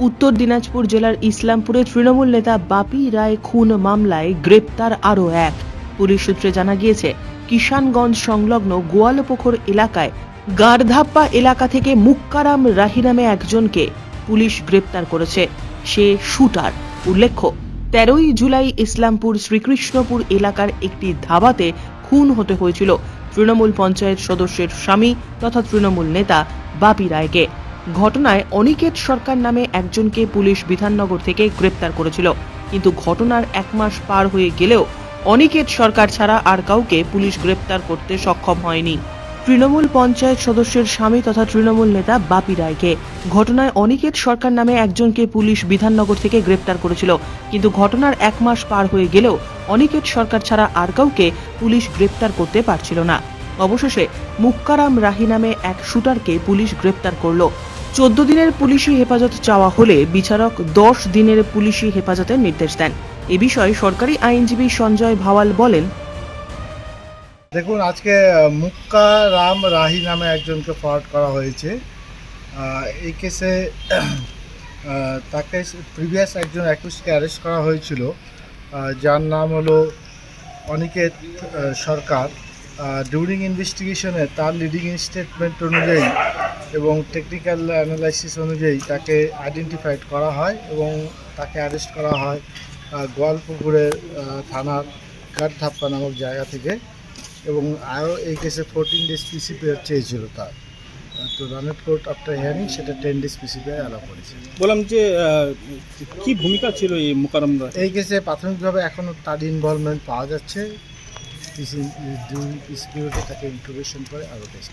উত্তর দিনাজপুর জেলার ইসলামপুরে তৃণমূল নেতা বাপি রায় খুন মামলায় গ্রেপ্তার আরও এক। পুলিশ সূত্রে জানা গিয়েছে, কিষানগঞ্জ সংলগ্ন গোয়ালপুকুর এলাকায় গারধাপ্পা এলাকা থেকে মুক্কারাম রাহি নামে একজনকে পুলিশ গ্রেপ্তার করেছে। সে শুটার। উল্লেখ্য, তেরোই জুলাই ইসলামপুর শ্রীকৃষ্ণপুর এলাকার একটি ধাবাতে খুন হতে হয়েছিল তৃণমূল পঞ্চায়েত সদস্যের স্বামী তথা তৃণমূল নেতা বাপি রায়কে। ঘটনায় অনিকেত সরকার নামে একজনকে পুলিশ বিধাননগর থেকে গ্রেপ্তার করেছিল। কিন্তু ঘটনার এক মাস পার হয়ে গেলেও অনিকেত সরকার ছাড়া আর কাউকে পুলিশ গ্রেপ্তার করতে সক্ষম হয়নি। তৃণমূল পঞ্চায়েত সদস্যের স্বামী তথা তৃণমূল নেতা বাপি রায়কে ঘটনায় অনিকেত সরকার নামে একজনকে পুলিশ বিধাননগর থেকে গ্রেপ্তার করেছিল। কিন্তু ঘটনার এক মাস পার হয়ে গেলেও অনিকেত সরকার ছাড়া আর কাউকে পুলিশ গ্রেপ্তার করতে পারছিল না। অবশেষে মুক্কারাম রাহি নামে এক শুটারকে পুলিশ গ্রেপ্তার করল। চোদ্দ দিনের পুলিশি হেফাজত চাওয়া হলে বিচারক দশ দিনের পুলিশি হেফাজতের নির্দেশ দেন। এ বিষয়ে সরকারি আইনজীবী সঞ্জয় ভাওয়াল বলেন, দেখুন, আজকে মুক্কা রাম রাহি নামে একজনকে ফরওয়ার্ড করা হয়েছে। এই কেসে তাকে প্রিভিয়াস একজন অ্যাকুজকে অ্যারেস্ট করা হয়েছিল। যার নাম হলো অনিকেত সরকার। ডিউরিং ইনভেস্টিগেশনে তার লিডিং স্টেটমেন্ট অনুযায়ী এবং টেকনিক্যাল অ্যানালাইসিস অনুযায়ী তাকে আইডেন্টিফাইড করা হয় এবং তাকে অ্যারেস্ট করা হয় গোয়ালপুকুরের থানার গাঢ়ধাপ্পা নামক জায়গা থেকে এবং আরও এই কেসে ফোরটিন ডেজ পিসিপি চেয়েছিল তার। তো রানের কোর্ট আফটার হিয়ারিং সেটা টেন ডেজ পিসিপি অ্যালাউ করেছে। বললাম যে কি ভূমিকা ছিল এই মোকারম এই কেসে প্রাথমিকভাবে এখনও তার ইনভলভমেন্ট পাওয়া যাচ্ছে। পিসি পিসিপিওতে তাকে ইন্ট্রোগেশন করে আরও টেস্ট